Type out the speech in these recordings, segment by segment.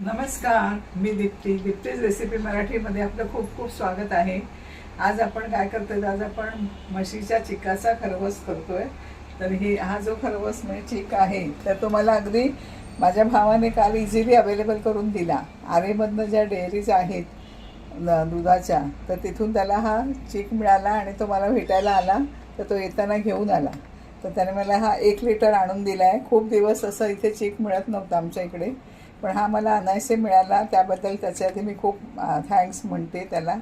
नमस्कार मी दीप्ती. दीप्तीज रेसिपी मराठीमध्ये आपलं खूप खूप स्वागत आहे. आज आपण काय करतोय? आज आपण म्हशीच्या चिकाचा खरवस करतोय. तर ही हा जो खरवस म्हणजे चिक आहे तर तो मला अगदी माझ्या भावाने काल इझिली अवेलेबल करून दिला. आरेमधनं ज्या डेअरीज आहेत दुधाच्या तर तिथून त्याला हा चिक मिळाला आणि तो मला भेटायला आला. तर तो येताना घेऊन आला. तर त्याने मला हा एक लिटर आणून दिला आहे खूप दिवस असं इथे चिक मिळत नव्हतं आमच्या इकडे. पण हा मला अनायसे मिळाला. त्याबद्दल त्याच्या आधी मी खूप थँक्स म्हणते त्याला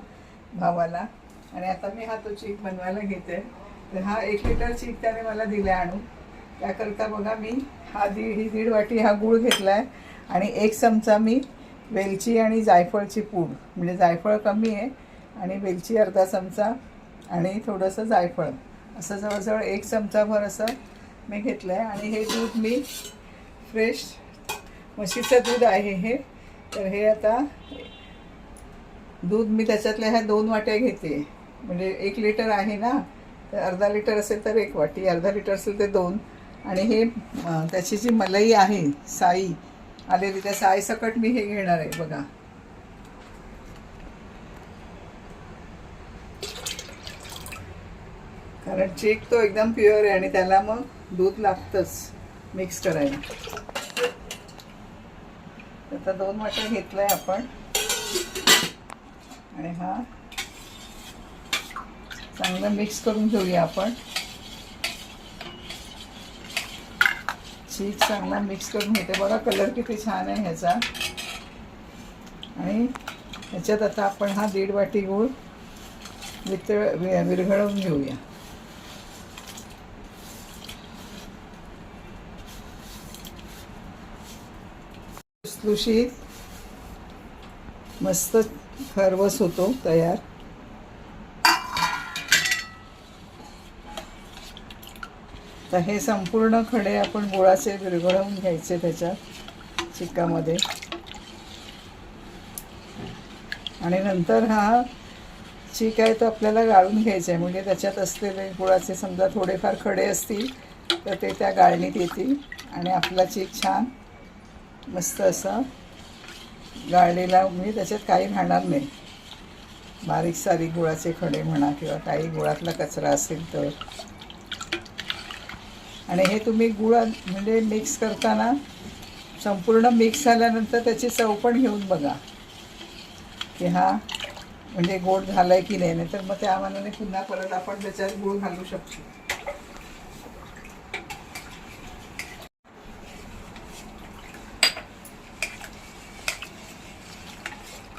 भावाला. आणि आता मी हा तो चीक बनवायला घेते. तर हा एक लिटर चीक त्याने मला दिला आणून. त्याकरता बघा मी हा दीड ही दीड वाटी हा गूळ घेतला आहे आणि एक चमचा मी वेलची आणि जायफळची पूड. म्हणजे जायफळ कमी आहे आणि वेलची अर्धा चमचा आणि थोडंसं जायफळ. असं जवळजवळ एक चमचाभर असं मी घेतलं आहे आणि हे दूध मी फ्रेश म्हशीचं दूध आहे हे. तर हे आता दूध मी त्याच्यातल्या ह्या दोन वाट्या घेते. म्हणजे एक लिटर आहे ना तर अर्धा लिटर असेल तर एक वाटी अर्धा लिटर असेल तर दोन. आणि हे त्याची जी मलई आहे साई आलेली त्या साई सकट मी हे घेणार आहे बघा. कारण चीक तो एकदम प्युअर आहे आणि त्याला मग दूध लागतंच मिक्स करायला. आता दोन वाट्या घेतलाय आपण. आणि हा चांगलं मिक्स करून घेऊया आपण. चीज चांगला मिक्स करून घेते. बघा कलर किती छान आहे ह्याचा. आणि ह्याच्यात आता आपण हा दीड वाटी गूळ वितळ वि- विरघळवून घेऊया. लुसलुशीत मस्त खरवस होतो तयार. तर हे संपूर्ण खडे आपण गुळाचे विरघळवून घ्यायचे त्याच्यात चिक्कामध्ये. आणि नंतर हा चीक आहे तो आपल्याला गाळून घ्यायचा आहे म्हणजे त्याच्यात असलेले गुळाचे समजा थोडेफार खडे असतील तर ते त्या गाळणीत येतील. आणि आपला चीक छान मस्त असा. गाळलेला म्हणजे त्याच्यात काही राहणार नाही. बारीक सारीक गुळाचे खडे म्हणा किंवा काही गुळातला कचरा असेल तर. आणि हे तुम्ही गुळ म्हणजे मिक्स करताना संपूर्ण मिक्स झाल्यानंतर त्याची चव पण घेऊन बघा. की हा म्हणजे गोड झाला आहे की नाही तर मग त्या मानाने पुन्हा परत आपण त्याच्यात गुळ घालू शकतो.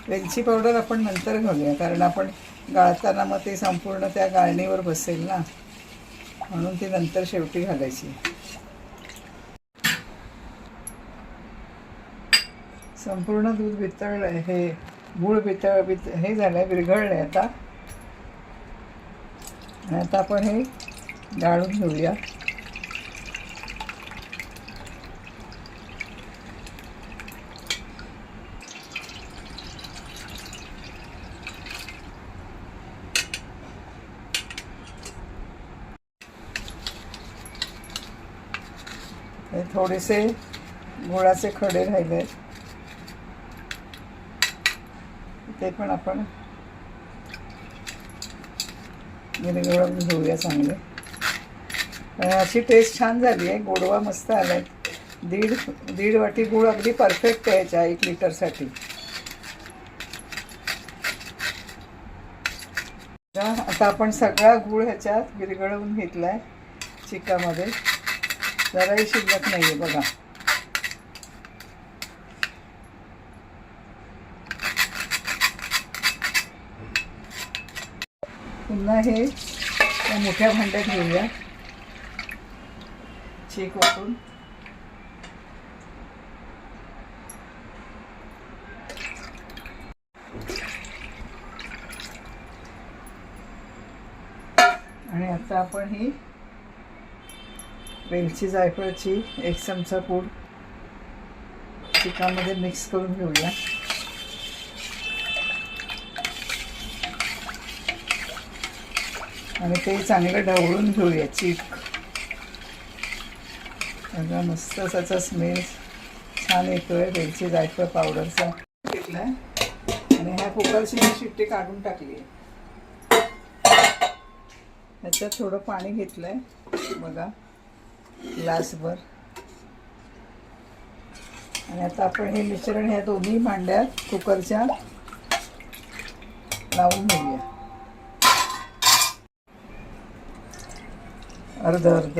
वेलची पावडर आपण नंतर घालूया कारण आपण गाळताना मग ते संपूर्ण त्या गाळणीवर बसेल ना. म्हणून ती नंतर शेवटी घालायची. संपूर्ण दूध वितळलं हे गूळ वितळ वित हे झालं आहे विरघळलं आहे आता. आणि आता आपण हे गाळून घेऊया. थोडेसे गुळाचे खडे राहिले. ते पण आपण विरघळून घेऊया चांगले. अशी टेस्ट छान झाली आहे. गोडवा मस्त आला आहे दीड दीड वाटी गूळ अगदी परफेक्ट आहे याच्या एक लिटरसाठी आता आता आपण सगळा गूळ ह्याच्यात विरघळवून घेतला आहे चिकामध्ये. जराही शिल्लक नाही आहे बघा. पुन्हा हे त्या मोठ्या भांड्यात घेऊया. चेक वापरून. आणि आता आपण ही वेलची जायफळची एक चमचा पूड. चिकामध्ये मिक्स करून घेऊया. आणि ते चांगलं ढवळून घेऊया चीक. सगळा मस्त त्याचा स्मेल छान येतोय वेलची जायफळ पावडरचा घेतलाय. आणि ह्या कुकरची मी शिट्टी काढून टाकली ह्याच्यात थोडं पाणी घेतलंय. बघा. ग्लासभर आणि आता आपण हे मिश्रण ह्या दोन्ही भांड्यात कुकरच्या लावून घेऊया. अर्ध अर्ध.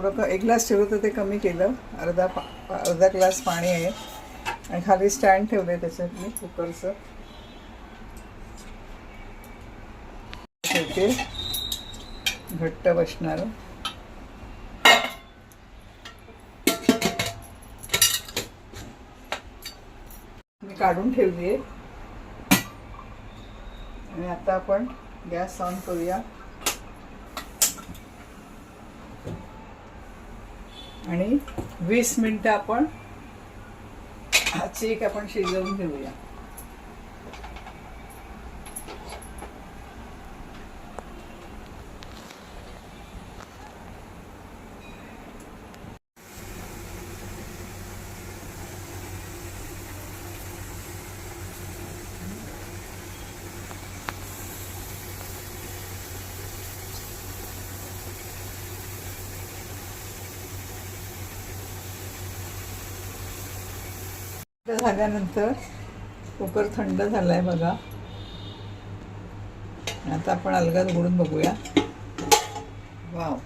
थोडं क- एक ग्लास ठेवलं तर ते कमी केलं. अर्धा पा अर्धा ग्लास पाणी आहे. आणि खाली स्टँड ठेवलं आहे त्याच्यात मी कुकरचं ठेवते. घट्ट बसणार. मी काढून ठेवली आहे आणि आता आपण गॅस ऑन करूया. आणि वीस मिनिटं आपण हा चीक आपण शिजवून घेऊया. झाल्यानंतर कुकर थंड झाला आहे बघा आता आपण अलगद उघडून बघूया. वाव.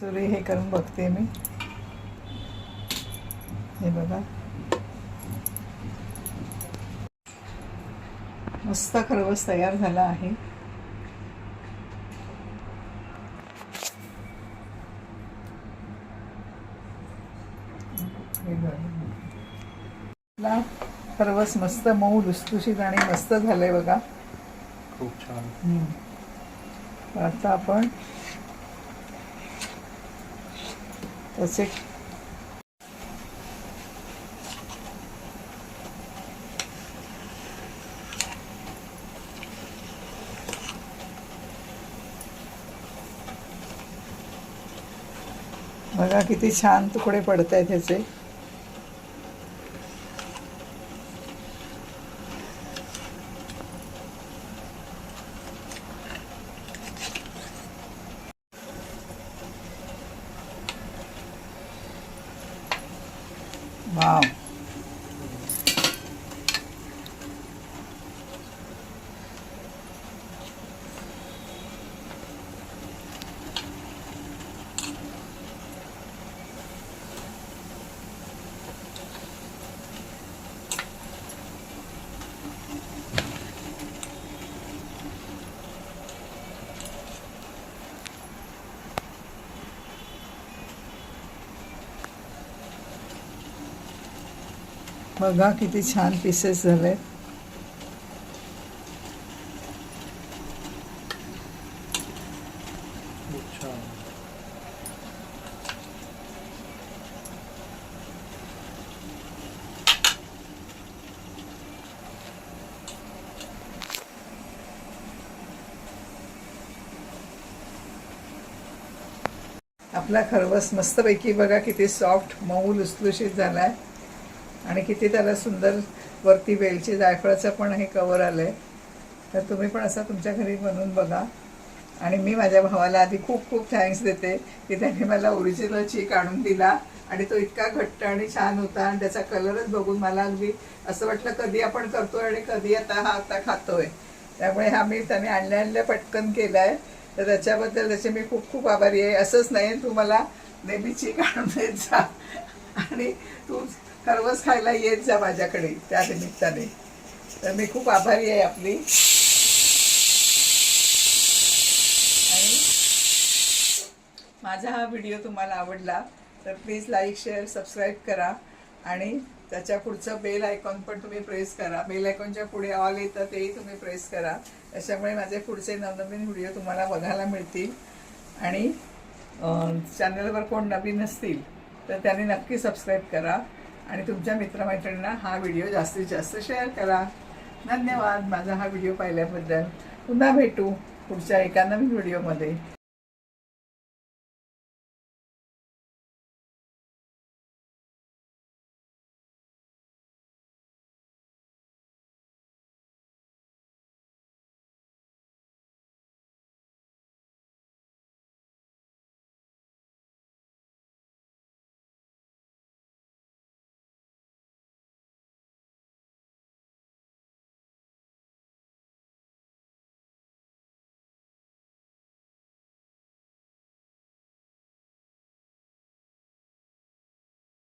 सुरे हे करून बघते मी. हे बघा. मस्त खरवस तयार झाला आहे आपला खरवस मस्त मऊ लुसलुशीत आणि मस्त झालंय बघा. खूप छान. आता आपण त्याचे बघा किती छान तुकडे पडत आहेत ह्याचे. वाव बघा किती छान पीसेस झाले आपला खरवस मस्तपैकी बघा किती सॉफ्ट मऊ लुसलुशीत झाला आहे आणि किती त्याला सुंदर वरती वेलची जायफळाचं पण हे कवर आलं आहे तर तुम्ही पण असं तुमच्या घरी बनवून बघा. आणि मी माझ्या भावाला आधी खूप खूप थँक्स देते की त्यांनी मला ओरिजिनल चीक आणून दिला. आणि तो इतका घट्ट आणि छान होता आणि त्याचा कलरच बघून मला अगदी असं वाटलं कधी आपण करतोय आणि कधी आता हा आता खातोय. त्यामुळे हा मी त्याने आणल्या आणल्या पटकन केलाय. तर त्याच्याबद्दल त्याचे मी खूप खूप आभारी आहे. असंच नाही तू मला नेहमी चीक आणून देत जा. आणि तू खरवस खायला येत जा माझ्याकडे त्या निमित्ताने. तर मी खूप आभारी आहे आपली. आणि माझा हा व्हिडिओ तुम्हाला आवडला तर प्लीज लाईक शेअर सबस्क्राईब करा. आणि त्याच्या पुढचं बेल आयकॉन पण तुम्ही प्रेस करा. बेल आयकॉनच्या पुढे ऑल येतं तेही तुम्ही प्रेस करा. त्याच्यामुळे माझे पुढचे नवनवीन व्हिडिओ तुम्हाला बघायला मिळतील. आणि चॅनलवर कोण नवीन असतील तर त्यांनी नक्की सबस्क्राईब करा. आणि तुमच्या मित्रमैत्रिणींना हा व्हिडिओ जास्तीत जास्त शेअर करा. धन्यवाद. माझा हा व्हिडिओ पाहिल्याबद्दल. पुन्हा भेटू पुढच्या एका नवीन व्हिडिओमध्ये.